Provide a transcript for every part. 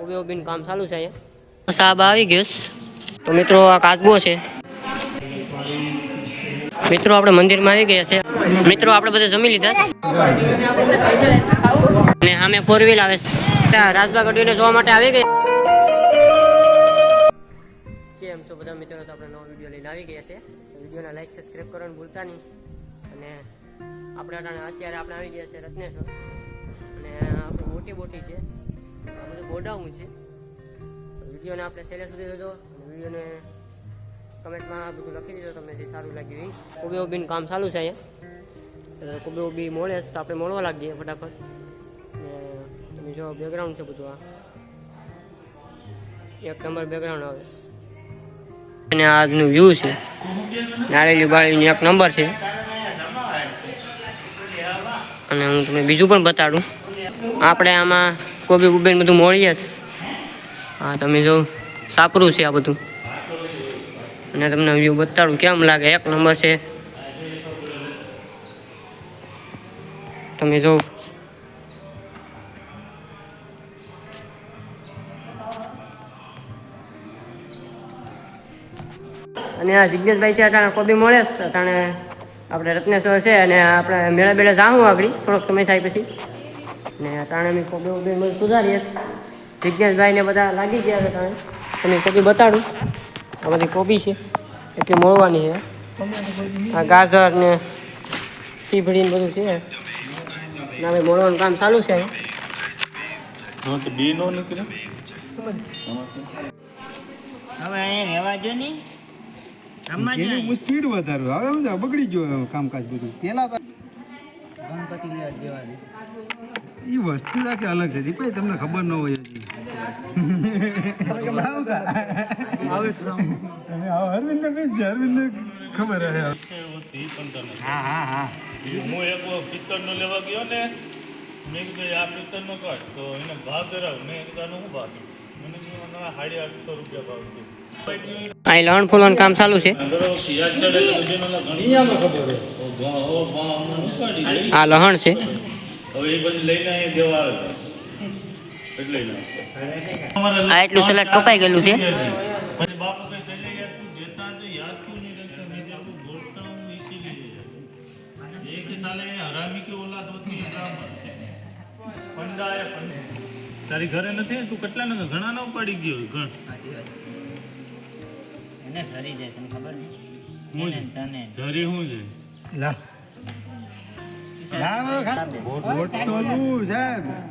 ઊભી ઉભીને કામ ચાલુ છે અહીંયા. સાહેબ આવી ગયો તો મિત્રો, આ કાચબો છે. મિત્રો, આપણે મંદિરમાં આવી ગયા છે. મિત્રો, આપણે બધા જમી લીધા અને સામે ફોર વ્હીલ આવે રાજબા ગઢવીને જોવા માટે આવી ગયા કેમ છો બધા મિત્રો? તો આપણે નવો વીડિયો લઈને આવી ગયા છે. વિડીયોને લાઈક સબસ્ક્રાઈબ કરવાનું ભૂલતા નહીં. અને આપણે અત્યારે આપણે આવી ગયા છે રત્નેશ્વર. અને આપણે મોટી મોટી છે. ગોડાઉન છે. વિડીયોને આપણે છેલ્લે સુધી જોજો. વિડીયોને કમેન્ટમાં બધું લખી દેજો, તમને જે સારું લાગ્યું એ કોબી ઓબીનું કામ ચાલુ છે અહીંયા. ઓબી મળે છે તો આપણે મળવા લાગીએ ફટાફટ. ને તમે જો બેકગ્રાઉન્ડ છે બધું આ. એક નંબર બેકગ્રાઉન્ડ આવે અને આજનું વ્યૂ છે. નાળેલી બાળીનું એક નંબર છે. અને હું તમને બીજું પણ બતાડું. આપણે આમાં કોબી કુબીને બધું મળીએ જ. હા, તમે જો સાપરું છે આ બધું. અને તમને વ્યૂ બતાડું કેમ લાગે? એક નંબર છે. તમે જો. અને આ જિજ્ઞેશભાઈ છે, અટાણે કોબી મળે અટાણે આપણે રત્નેશ્વર છે અને આપણે મેળા બેળા જાઉં આગળ. થોડોક સમય થાય પછી. ને તાણે અમે કોબી ઓબી બધું સુધારીએ જિજ્ઞેશભાઈને બધા લાગી ગયા છે અટાણે તમે કોબી બતાડું. આ બધી કોબી છે. એટલી મળવાની છે. આ ગાજર ને સીભડી ને બધું છે. ને હવે મળવાનું કામ ચાલુ છે હા તો બે નો નીકળે. હવે અહીંયા રહેવા જો નહીં. સ્પીડ વધારું હવે શું બગડી ગયો કામકાજ બધું. પેલા ગણપતિ એ વસ્તુ રાખે અલગ છે દીપાઈ તમને ખબર ન હોય હજી. ખબર હે હા હા હા. હું એક પિત્તળ નો લેવા ગયો ને મેં કીધું આ પિત્તળ નો તો એને ભાવ કરાવ મેં કીધું શું ભાવ મને કીધું સાડી આઠસો રૂપિયા ભાવ છે. અહીં લણ ફૂલણ કામ ચાલુ છે. આ લહણ છે. આ એટલું સલાડ કપાઈ ગયેલું છે. તારી ઘરે નથી? તું કેટલા ઘણા ના ઉપાડી ગયો ઘણ? એને સરી જાય તને ખબર છે? તને. ધરી શું છે? લા.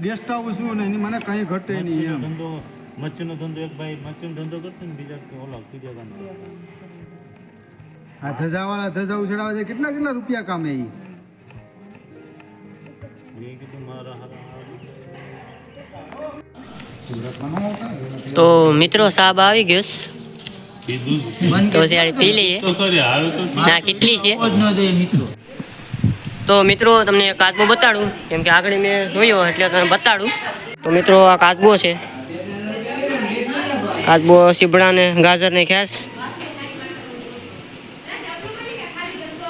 ગેસ્ટ હાઉસ શું ને મને કઈ ઘટે નહીં મચ્છીનો ધંધો એક ભાઈ મચ્છીનો ધંધો કરતો ને બીજા તો ઓલા બીજા આ ધજાવાળા ધજા ઉછળાવે છે કેટલા કેટલા રૂપિયા કામે હારા તો મિત્રો સાહેબ આવી ગયો તો ત્યારે પી લઈએ તો કરે ના કેટલી છે? તો મિત્રો તમને કાચબો બતાડું. કેમ કે આગળ મેં જોયો એટલે તમને બતાડું. તો મિત્રો આ કાચબો છે. કાચબો સીબડા ને ગાજર ને ખેસ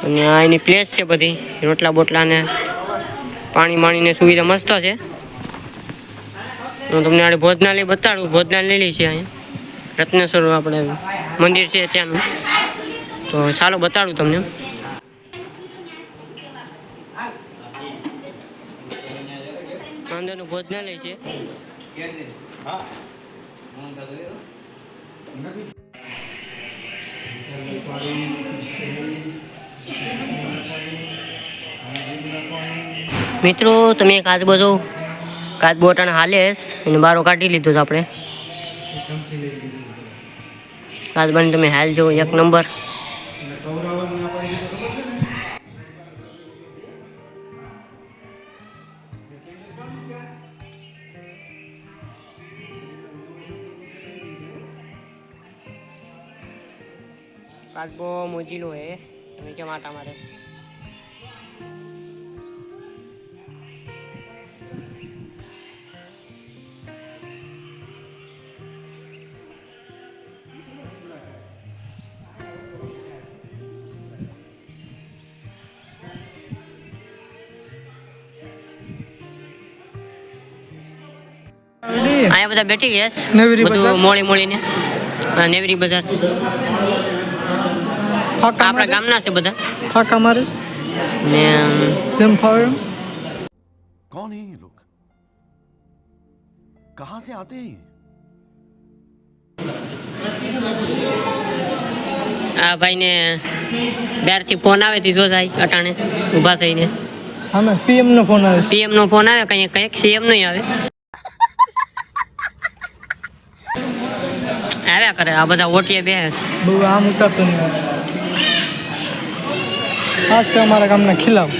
અને આ એની પ્લેસ છે બધી. રોટલા બોટલા ને પાણી માણીને સુવિધા મસ્ત છે. હું તમને આડે ભોજનાલય બતાડું. ભોજનાલય લઈ છે અહીંયા. રત્નેશ્વર આપણે મંદિર છે ત્યાંનું. તો ચાલો બતાડું તમને. અંદરનું ભોજનાલય છે. મિત્રો, તમે કાચબો છો કાચબો અટાણે હાલેસ અને બારો કાઢી લીધો છે આપણે. કાચબાની તમે હાલ જો એક નંબર. કાલબો મોજીલો હે. તમે કેમ આટા મારે? અહીંયા અહીંયા બધા બેઠી ગયા છે. નેવરી બધું બજાર? મોળી મોળીને હા, નેવરી બજાર ફાકા આપણા મારે ગામના છે બધા ફાકા મારે ને જેમ ફાવે એમ कौन है ये लोग कहां से आते हैं ये? આ ભાઈને બહારથી ફોન આવે થી જો જાય અટાણે ઊભા થઈને અમે પીએમ નો ફોન આવે છે પીએમ નો ફોન આવે કંઈક કંઈક સીએમ નહીં આવે આવ્યા કરે આ બધા ઓટીએ બે બહુ આમ ઉતરતું નહીં આ છે અમારા ગામના ખિલાફ.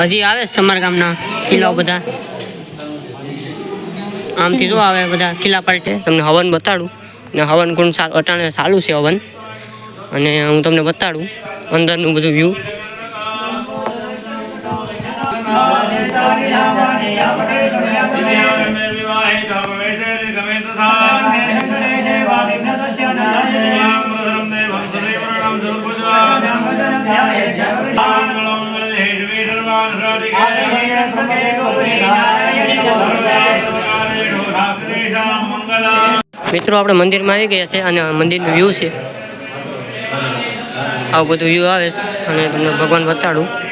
હજી આવે છે તમારા ગામના કિલ્લાઓ બધા? આમથી શું આવે બધા કિલ્લા પાલટે? તમને હવન બતાડું. ને હવન કુંડ સા- અટાણે ચાલુ છે હવન. અને હું તમને બતાડું અંદરનું બધું વ્યૂ મિત્રો, આપણે મંદિરમાં આવી ગયા છે અને મંદિરનું વ્યૂ છે. આવું બધું વ્યૂ આવે અને તમને ભગવાન બતાડું.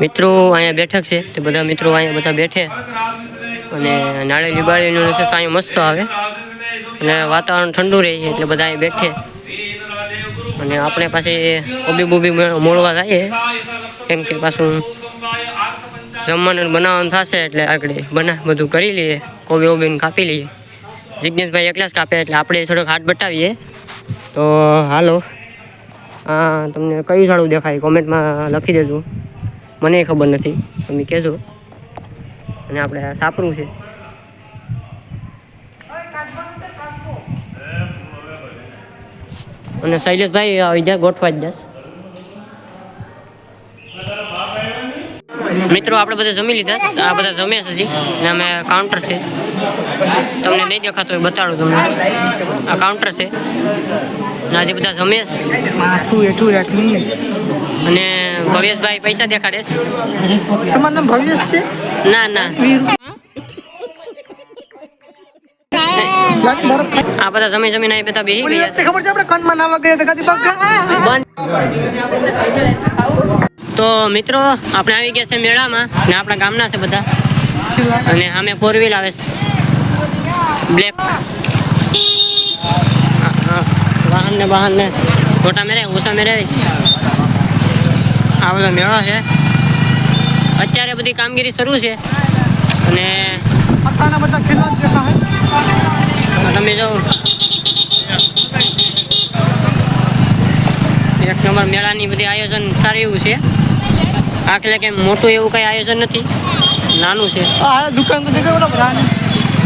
મિત્રો અહીંયા બેઠક છે તે બધા મિત્રો અહીંયા બધા બેઠે. અને નાળેલી લીબાળીનું નશે સાંય મસ્ત આવે. અને વાતાવરણ ઠંડુ રહે છે, એટલે બધા અહીં બેઠે. અને આપણે પાસે કોબી બોબી મેળ- મોળવા જઈએ. કેમ કે પાછું જમવાનું બનાવવાનું થશે એટલે આગળ બના, બધું કરી લઈએ. કોબી ઓબીને કાપી લઈએ. જિજ્ઞેશભાઈ એકલા જ કાપે, એટલે આપણે થોડોક હાથ બટાવીએ. તો હાલો. હા તમને કયું સારું દેખાય? કોમેન્ટમાં લખી દેજો. મને ખબર નથી. તમે કહેજો. અને આપણે સાપરું છે. અને શૈલેષભાઈ આવી જાય ગોઠવા જ જશ મિત્રો આપણે બધા જમી લીધા. આ બધા જમ્યા છે હજી. ને અમે કાઉન્ટર છે. તમને નહીં દેખાતો હોય બતાડું તમને. આ કાઉન્ટર છે. ને આજે બધા જમ્યા છે. અને ભવ્યેશભાઈ પૈસા દેખાડે તમારું નામ ભવ્યેશ છે? ના ના. આ બધા જમી જમીને અહીં બધા બેહી ગયા ખબર છે આપણે કનમાં નાવા ગયા હતા બંધ. તો મિત્રો આપણે આવી ગયા છે મેળામાં ને આપણા ગામના છે બધા. અને સામે ફોર વ્હીલ આવે બ્લેક વાહન ને વાહન ને મોટા મેરે ઓછા મેરે આ બધો મેળો છે. અત્યારે બધી કામગીરી શરૂ છે. અને તમે જો એક નંબર મેળાની બધી આયોજન સારું એવું છે. આખલે કે મોટું એવું કઈ આયોજન નથી. નાનું છે. આ દુકાન.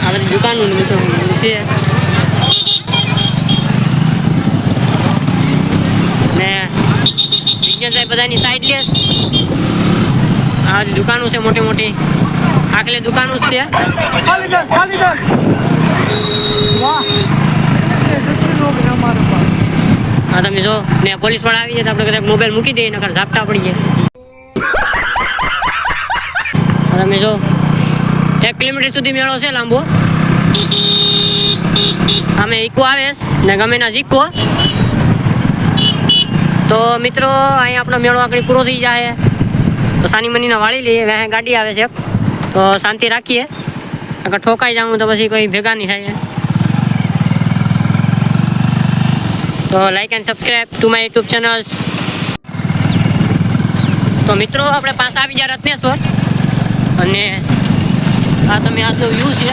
આ બધી દુકાનો છે ને વિજ્ઞાનભાઈ બધાની સાઈડ લેસ આ દુકાનો છે મોટી મોટી. આખલે દુકાનો છે. ભાઈ ભાઈ. હા તમે જો ને પોલીસ પણ આવી જાય તો આપણે કદાચ મોબાઈલ મૂકી દઈએ નકર ઝાપટા પડી જાય તમે જો એક કિલોમીટર સુધી મેળો છે લાંબો. અમે ઇકો આવે ને ગમે ના ઈકો તો મિત્રો અહીં આપણો મેળો આગળ પૂરો થઈ જાય. તો સાની મનીને વાળી લઈએ. હવે ગાડી આવે છે. તો શાંતિ રાખીએ. આગળ ઠોકાઈ જાઉં તો પછી કોઈ ભેગા નહીં થાય. તો like and subscribe to my YouTube channels તો મિત્રો આપણે પાછા આવી જાય રત્નેશ્વર. અને આ તમે આજનો વ્યૂ છે.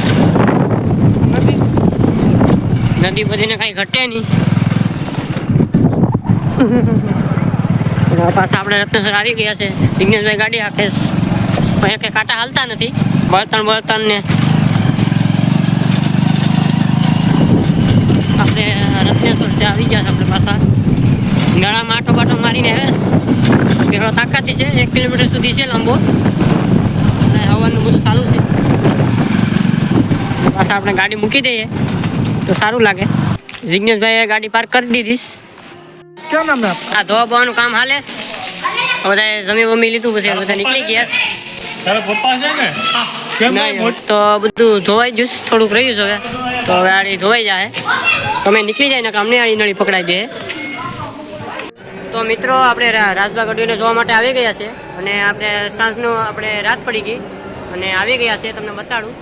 નદી બધીને કાંઈ ઘટે નહીં. પાછા આપણે રત્નેશ્વર આવી ગયા છે. જિજ્ઞેશભાઈ ગાડી આપે છે. અહીંયા કંઈ કાંટા હાલતા નથી. બળતણ બળતણ ને આપણે રત્નેશ્વર ત્યાં આવી ગયા છે આપણે પાછા. મેળામાં આટો બાટો મારીને આવે છે. મેળો તાકાતી છે. એક કિલોમીટર સુધી છે લાંબો. અને હવાનું બધું સારું છે. પાછા આપણે ગાડી મૂકી દઈએ. તો સારું લાગે. જિજ્ઞેશભાઈએ ગાડી પાર્ક કરી દીધીશ કેમ નામ આ ધોવા બોવાનું કામ હાલે. બધા જમી બમી લીધું પછી બધા નીકળી ગયા. તારા પપ્પા છે ને? તો બધું ધોવાઈ જુસ થોડુંક રહ્યું છે હવે. તો હવે આડી ધોવાઈ જાય તમે નીકળી જાય ને કામ અમને આડી નળી પકડાઈ દે. તો મિત્રો આપણે રાજભાગ ગઢવીને જોવા માટે આવી ગયા છે. અને આપણે સાંજનું આપણે રાત પડી ગઈ. અને આવી ગયા છે તમને બતાડું.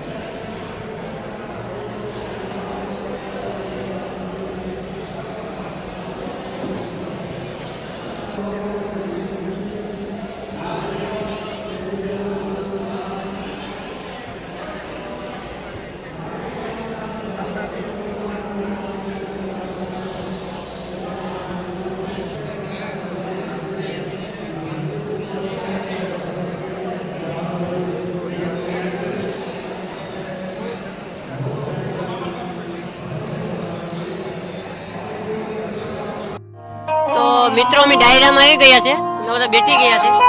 મિત્રો અમે ડાયરામાં આવી ગયા છે. અમે બધા બેઠી ગયા છે